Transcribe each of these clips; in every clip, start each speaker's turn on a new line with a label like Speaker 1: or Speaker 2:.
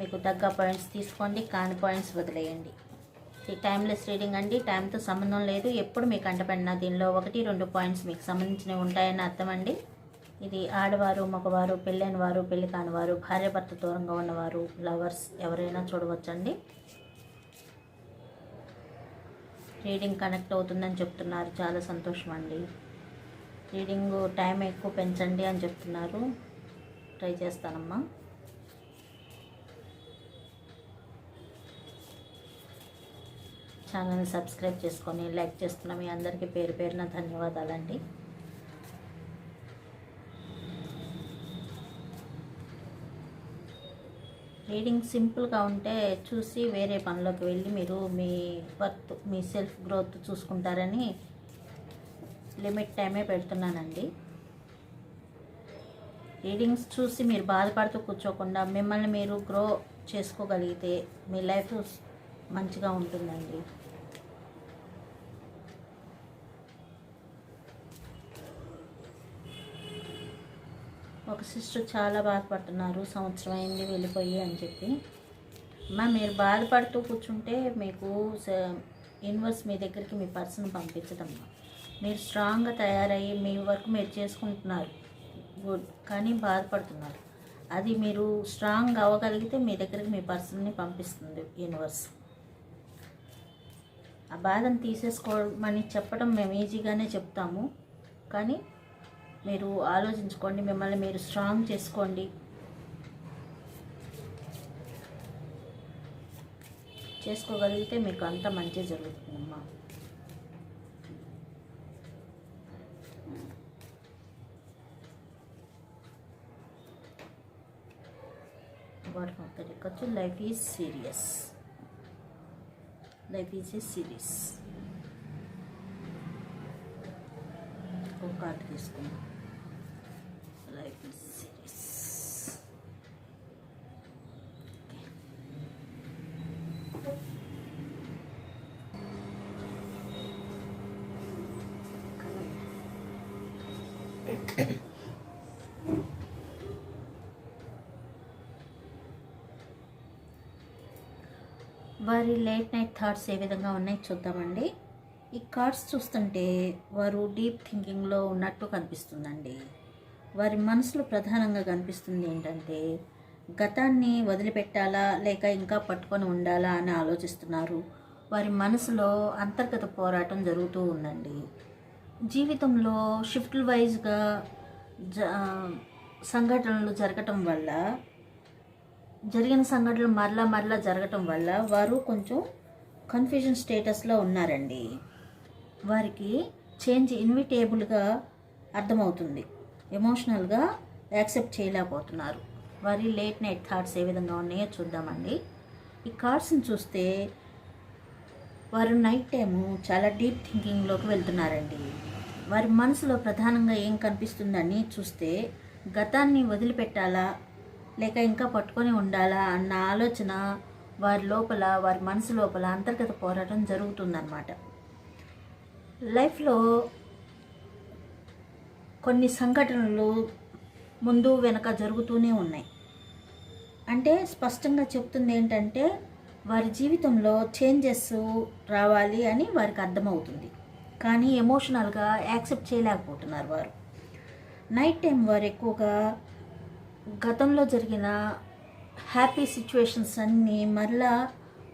Speaker 1: మీకు తగ్గ పాయింట్స్ తీసుకోండి కాని పాయింట్స్ వదిలేయండి. ఇది టైమ్లెస్ రీడింగ్ అండి టైంతో సంబంధం లేదు. ఎప్పుడు మీకు అంటపడిన దీనిలో ఒకటి రెండు పాయింట్స్ మీకు సంబంధించినవి ఉంటాయని అర్థం అండి ఇది ఆడవారు మగవారు పెళ్ళైన వారు పెళ్ళి కాని వారు భార్యాభర్త దూరంగా ఉన్నవారు లవర్స్ ఎవరైనా చూడవచ్చండి. రీడింగ్ కనెక్ట్ అవుతుందని చెప్తున్నారు. చాలా సంతోషం అండి రీడింగ్ టైం ఎక్కువ పెంచండి అని చెప్తున్నారు. ట్రై చేస్తానమ్మా. ఛానల్ని సబ్స్క్రైబ్ చేసుకొని లైక్ చేస్తున్న మీ అందరికీ పేరు పేరున ధన్యవాదాలండి. రీడింగ్ సింపుల్గా ఉంటే చూసి వేరే పనిలోకి వెళ్ళి మీరు మీ వర్త్ మీ సెల్ఫ్ గ్రోత్ చూసుకుంటారని లిమిట్ టైమే పెడుతున్నానండి. రీడింగ్స్ చూసి మీరు బాధపడుతూ కూర్చోకుండా మిమ్మల్ని మీరు గ్రో చేసుకోగలిగితే మీ లైఫ్ మంచిగా ఉంటుందండి. ఒక సిస్టర్ చాలా బాధపడుతున్నారు. సంవత్సరం అయింది వెళ్ళిపోయి అని చెప్పి. అమ్మా మీరు బాధపడుతూ కూర్చుంటే మీకు యూనివర్స్ మీ దగ్గరికి మీ పర్సన్ పంపించదమ్మా. మీరు స్ట్రాంగ్గా తయారయ్యి మీ వర్క్ మీరు చేసుకుంటున్నారు. గుడ్ కానీ బాధపడుతున్నారు. అది మీరు స్ట్రాంగ్ అవ్వగలిగితే మీ దగ్గరికి మీ పర్సన్ని పంపిస్తుంది యూనివర్స్ ఆ బాధను తీసేసుకోమని చెప్పడం మేము ఈజీగానే చెప్తాము. కానీ మీరు ఆలోచించుకోండి మిమ్మల్ని మీరు స్ట్రాంగ్ చేసుకోండి. చేసుకోగలిగితే మీకు అంత మంచి జరుగుతుందమ్మా. Bottom of the life is serious life is a series ఒక తీసుకుందాం లైఫ్ సిరీస్. వారి లేట్ నైట్ థాట్స్ ఏ విధంగా ఉన్నాయి చూద్దామండి. ఈ కార్డ్స్ చూస్తుంటే వారు డీప్ థింకింగ్లో ఉన్నట్టు కనిపిస్తుందండి. వారి మనసులో ప్రధానంగా కనిపిస్తుంది ఏంటంటే గతాన్ని వదిలిపెట్టాలా లేక ఇంకా పట్టుకొని ఉండాలా అని ఆలోచిస్తున్నారు. వారి మనసులో అంతర్గత పోరాటం జరుగుతూ ఉందండి. జీవితంలో షిఫ్ట్ వైజ్గా జ సంఘటనలు జరగటం వల్ల జరిగిన సంఘటనలు మరలా మరలా జరగటం వల్ల వారు కొంచెం కన్ఫ్యూజన్ స్టేటస్లో ఉన్నారండి. వారికి చేంజ్ ఇన్విటేబుల్గా అర్థమవుతుంది. ఎమోషనల్గా యాక్సెప్ట్ చేయలేకపోతున్నారు. వారి లేట్ నైట్ థాట్స్ ఏ విధంగా ఉన్నాయో చూద్దామండి. ఈ కార్డ్స్ని చూస్తే వారు నైట్ టైము చాలా డీప్ థింకింగ్లోకి వెళ్తున్నారండి. వారి మనసులో ప్రధానంగా ఏం కనిపిస్తుందని చూస్తే గతాన్ని వదిలిపెట్టాలా లేక ఇంకా పట్టుకొని ఉండాలా అన్న ఆలోచన వారి లోపల వారి మనసు లోపల అంతర్గత పోరాటం జరుగుతుందన్నమాట. లైఫ్లో కొన్ని సంఘటనలు ముందు వెనక జరుగుతూనే ఉన్నాయి. అంటే స్పష్టంగా చెప్తుంది ఏంటంటే వారి జీవితంలో చేంజెస్ రావాలి అని వారికి అర్థమవుతుంది. కానీ ఎమోషనల్గా యాక్సెప్ట్ చేయలేకపోతున్నారు వారు. నైట్ టైం వారు ఎక్కువగా గతంలో జరిగిన హ్యాపీ సిచ్యువేషన్స్ అన్నీ మరలా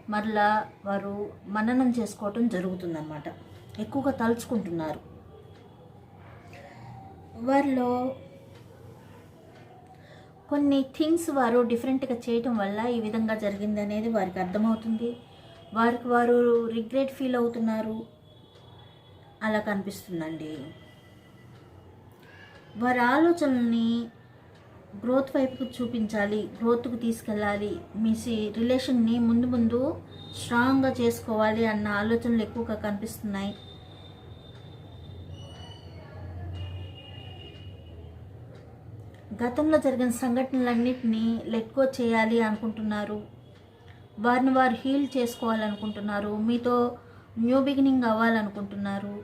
Speaker 1: మరలా వారు మననం చేసుకోవటం జరుగుతుందన్నమాట. ఎక్కువగా తలుచుకుంటున్నారు. వారిలో కొన్ని థింగ్స్ వారు డిఫరెంట్గా చేయటం వల్ల ఈ విధంగా జరిగింది అనేది వారికి అర్థమవుతుంది. వారికి వారు రిగ్రెట్ ఫీల్ అవుతున్నారు. అలా కనిపిస్తుందండి. వారి ఆలోచనల్ని గ్రోత్ వైపుకు చూపించాలి గ్రోత్కు తీసుకెళ్ళాలి మీ సి- రిలేషన్ని ముందు ముందు స్ట్రాంగ్గా చేసుకోవాలి అన్న ఆలోచనలు ఎక్కువగా కనిపిస్తున్నాయి. గతంలో జరిగిన సంఘటనలన్నింటినీ లెట్కో చేయాలి అనుకుంటున్నారు. వారిని వారు హీల్ చేసుకోవాలనుకుంటున్నారు. మీతో న్యూ బిగినింగ్ అవ్వాలనుకుంటున్నారు.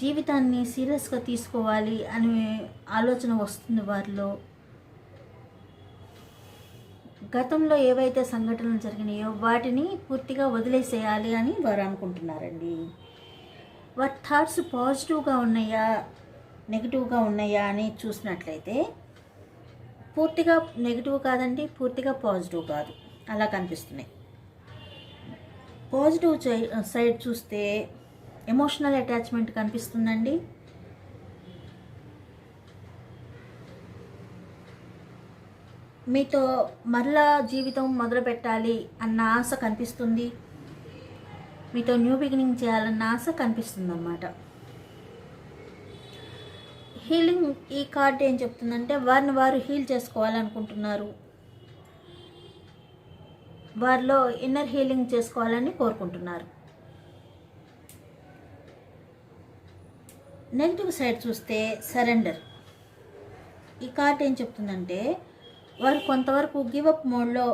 Speaker 1: జీవితాన్ని సీరియస్గా తీసుకోవాలి అనే ఆలోచన వస్తుంది వారిలో. గతంలో ఏవైతే సంఘటనలు జరిగినాయో వాటిని పూర్తిగా వదిలేసేయాలి అని వారు అనుకుంటున్నారండి. వారి థాట్స్ పాజిటివ్గా ఉన్నాయా? నెగిటివ్గా ఉన్నాయా అని చూసినట్లయితే పూర్తిగా నెగిటివ్ కాదండి పూర్తిగా పాజిటివ్ కాదు. అలా కనిపిస్తున్నాయి. పాజిటివ్ సైడ్ చూస్తే ఎమోషనల్ అటాచ్మెంట్ కనిపిస్తుందండి. మీతో మరలా జీవితం మొదలు పెట్టాలి అన్న ఆశ కనిపిస్తుంది. మీతో న్యూ బిగినింగ్ చేయాలన్న ఆశ కనిపిస్తుంది అన్నమాట హీలింగ్ ఈ కార్డ్ ఏం చెప్తుందంటే వారిని వారు హీల్ చేసుకోవాలనుకుంటున్నారు. వారిలో ఇన్నర్ హీలింగ్ చేసుకోవాలని కోరుకుంటున్నారు. నెగిటివ్ సైడ్ చూస్తే సరెండర్. ఈ కార్డ్ ఏం చెప్తుందంటే వారు కొంతవరకు గివప్ మోడ్లో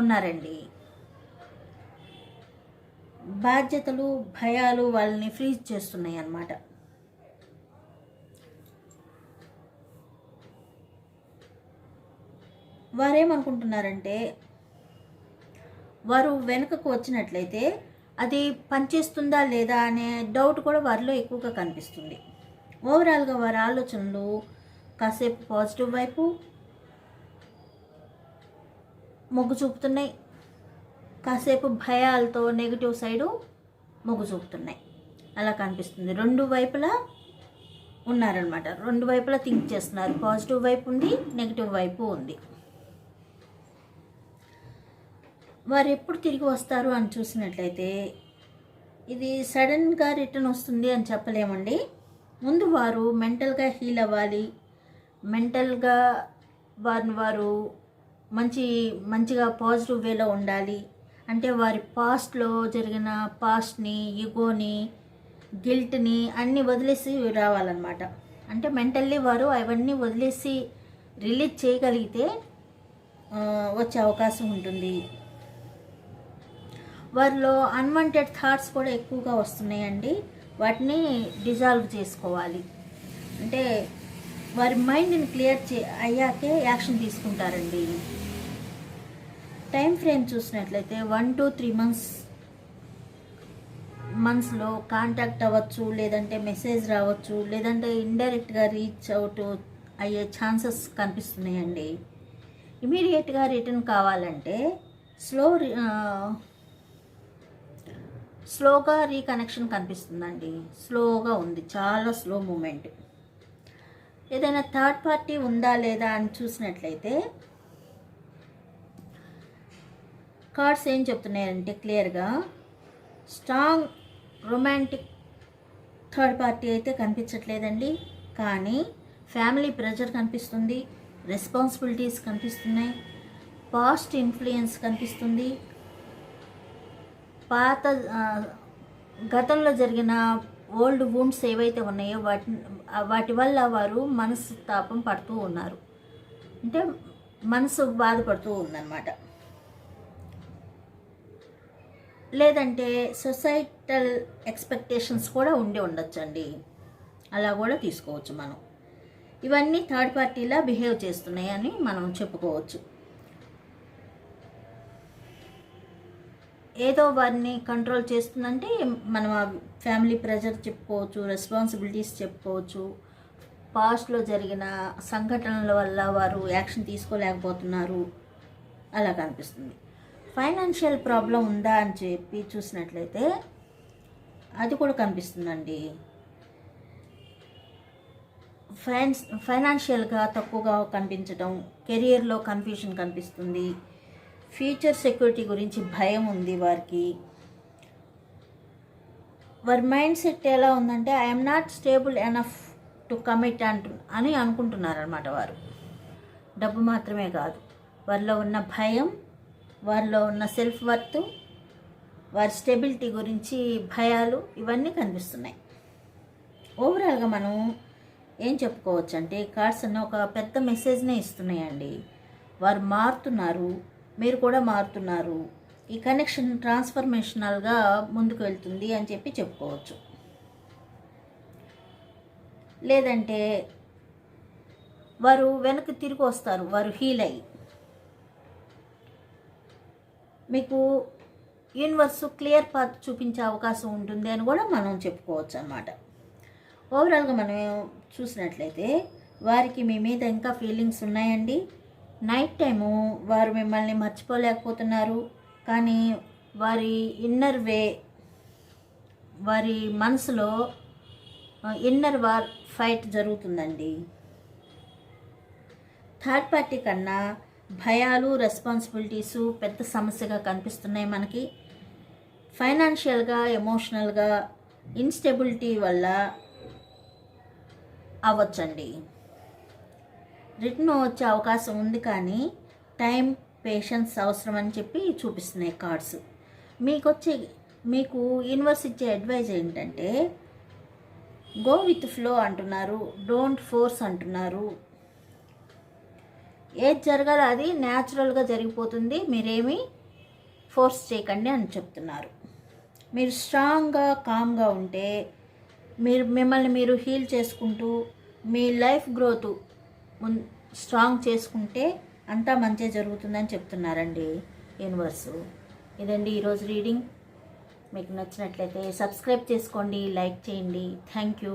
Speaker 1: ఉన్నారండి. బాధ్యతలు భయాలు వాళ్ళని ఫ్రీజ్ చేస్తున్నాయి అన్నమాట వారేమనుకుంటున్నారంటే వారు వెనుకకు వచ్చినట్లయితే అది పనిచేస్తుందా లేదా అనే డౌట్ కూడా వారిలో ఎక్కువగా కనిపిస్తుంది. ఓవరాల్గా వారి ఆలోచనలు కాసేపు పాజిటివ్ వైపు మొగ్గు చూపుతున్నాయి. కాసేపు భయాలతో నెగిటివ్ సైడు మొగ్గు చూపుతున్నాయి. అలా కనిపిస్తుంది. రెండు వైపులా ఉన్నారనమాట రెండు వైపులా థింక్ చేస్తున్నారు. పాజిటివ్ వైపు ఉంది నెగిటివ్ వైపు ఉంది. వారు ఎప్పుడు తిరిగి వస్తారు అని చూసినట్లయితే ఇది సడన్గా రిటర్న్ వస్తుంది అని చెప్పలేమండి. ముందు వారు మెంటల్గా హీల్ అవ్వాలి. మెంటల్గా వారిని వారు మంచి మంచిగా పాజిటివ్ వేలో ఉండాలి. అంటే వారి పాస్ట్లో జరిగిన పాస్ట్ని ఈగోని గిల్ట్ని అన్నీ వదిలేసి రావాలన్నమాట. అంటే మెంటల్లీ వారు అవన్నీ వదిలేసి రిలీజ్ చేయగలిగితే వచ్చే అవకాశం ఉంటుంది. వారిలో అన్వాంటెడ్ థాట్స్ కూడా ఎక్కువగా వస్తున్నాయండి. వాటిని డిజాల్వ్ చేసుకోవాలి. అంటే వారి మైండ్ని క్లియర్ చే అయ్యాకే యాక్షన్ తీసుకుంటారండి. టైం ఫ్రేమ్ చూసినట్లయితే వన్ టు త్రీ మంత్స్ మంత్స్లో కాంటాక్ట్ అవ్వచ్చు లేదంటే మెసేజ్ రావచ్చు లేదంటే ఇండైరెక్ట్గా రీచ్ అవుట్ అయ్యే ఛాన్సెస్ కనిపిస్తున్నాయండి. ఇమీడియట్గా రిటర్న్ కావాలంటే స్లో స్లోగా రీకనెక్షన్ కనిపిస్తుందండి. స్లోగా ఉంది. చాలా స్లో మూమెంట్. ఏదైనా థర్డ్ పార్టీ ఉందా లేదా అని చూసినట్లయితే కార్డ్స్ ఏం చెప్తున్నాయంటే క్లియర్గా స్ట్రాంగ్ రొమాంటిక్ థర్డ్ పార్టీ అయితే కనిపించట్లేదండి. కానీ ఫ్యామిలీ ప్రెషర్ కనిపిస్తుంది. రెస్పాన్సిబిలిటీస్ కనిపిస్తున్నాయి. పాస్ట్ ఇన్ఫ్లుయెన్స్ కనిపిస్తుంది. పాత గతంలో జరిగిన ఓల్డ్ వూండ్స్ ఏవైతే ఉన్నాయో వాటి వాటి వల్ల వారు మనస్తాపం పడుతూ ఉన్నారు. అంటే మనసు బాధపడుతూ ఉందన్నమాట. లేదంటే సొసైటల్ ఎక్స్పెక్టేషన్స్ కూడా ఉండి ఉండొచ్చండి. అలా కూడా తీసుకోవచ్చు మనం. ఇవన్నీ థర్డ్ పార్టీలా బిహేవ్ చేస్తున్నాయని మనం చెప్పుకోవచ్చు. ఏదో వారిని కంట్రోల్ చేస్తుందంటే మనం ఆ ఫ్యామిలీ ప్రెజర్ చెప్పుకోవచ్చు రెస్పాన్సిబిలిటీస్ చెప్పుకోవచ్చు. పాస్ట్లో జరిగిన సంఘటనల వల్ల వారు యాక్షన్ తీసుకోలేకపోతున్నారు. అలా కనిపిస్తుంది. ఫైనాన్షియల్ ప్రాబ్లం ఉందా అని చెప్పి చూసినట్లయితే అది కూడా కనిపిస్తుందండి. ఫైన్స్ ఫైనాన్షియల్గా తక్కువగా కనిపించడం కెరియర్లో కన్ఫ్యూషన్ కనిపిస్తుంది. ఫ్యూచర్ సెక్యూరిటీ గురించి భయం ఉంది వారికి. వారి మైండ్ సెట్ ఎలా ఉందంటే I'm not stable enough to commit అంటు అని అనుకుంటున్నారనమాట వారు. డబ్బు మాత్రమే కాదు. వారిలో ఉన్న భయం వారిలో ఉన్న సెల్ఫ్ వర్త్ వారి స్టెబిలిటీ గురించి భయాలు ఇవన్నీ కనిపిస్తున్నాయి. ఓవరాల్గా మనం ఏం చెప్పుకోవచ్చు అంటే కార్డ్స్ అన్న ఒక పెద్ద మెసేజ్నే ఇస్తున్నాయండి. వారు మారుతున్నారు. మీరు కూడా మారుతున్నారు. ఈ కనెక్షన్ ట్రాన్స్ఫర్మేషనల్గా ముందుకు వెళ్తుంది అని చెప్పి చెప్పుకోవచ్చు. లేదంటే వారు వెనక్కి తిరిగి వస్తారు. వారు హీల్ అయ్యి. మీకు యూనివర్స్ క్లియర్ పాత్ చూపించే అవకాశం ఉంటుంది అని కూడా మనం చెప్పుకోవచ్చు అన్నమాట. ఓవరాల్గా మనం చూసినట్లయితే వారికి మీ మీద ఇంకా ఫీలింగ్స్ ఉన్నాయండి. నైట్ టైము వారు మిమ్మల్ని మర్చిపోలేకపోతున్నారు. కానీ వారి ఇన్నర్ వే వారి మనసులో ఇన్నర్ వార్ ఫైట్ జరుగుతుందండి. థర్డ్ పార్టీ కన్నా భయాలు రెస్పాన్సిబిలిటీస్ పెద్ద సమస్యగా కనిపిస్తున్నాయి మనకి. ఫైనాన్షియల్గా ఎమోషనల్గా ఇన్స్టెబిలిటీ వల్ల అవ్వచ్చండి. రిటర్న్ వచ్చే అవకాశం ఉంది కానీ టైం పేషెన్స్ అవసరం అని చెప్పి చూపిస్తున్నాయి కార్డ్స్. మీకు వచ్చే మీకు యూనివర్స్ ఇచ్చే అడ్వైజ్ ఏంటంటే గో విత్ ఫ్లో అంటున్నారు డోంట్ ఫోర్స్ అంటున్నారు. ఏది జరగాలో అది న్యాచురల్గా జరిగిపోతుంది మీరేమీ ఫోర్స్ చేయకండి అని చెప్తున్నారు. మీరు స్ట్రాంగ్గా కామ్గా ఉంటే మీరు మిమ్మల్ని మీరు హీల్ చేసుకుంటూ మీ లైఫ్ గ్రోత్ స్ట్రాంగ్ చేసుకుంటే అంతా మంచి జరుగుతుందని చెప్తున్నారండి యూనివర్సు ఇదండి ఈరోజు రీడింగ్ మీకు నచ్చినట్లయితే సబ్స్క్రైబ్ చేసుకోండి లైక్ చేయండి. Thank you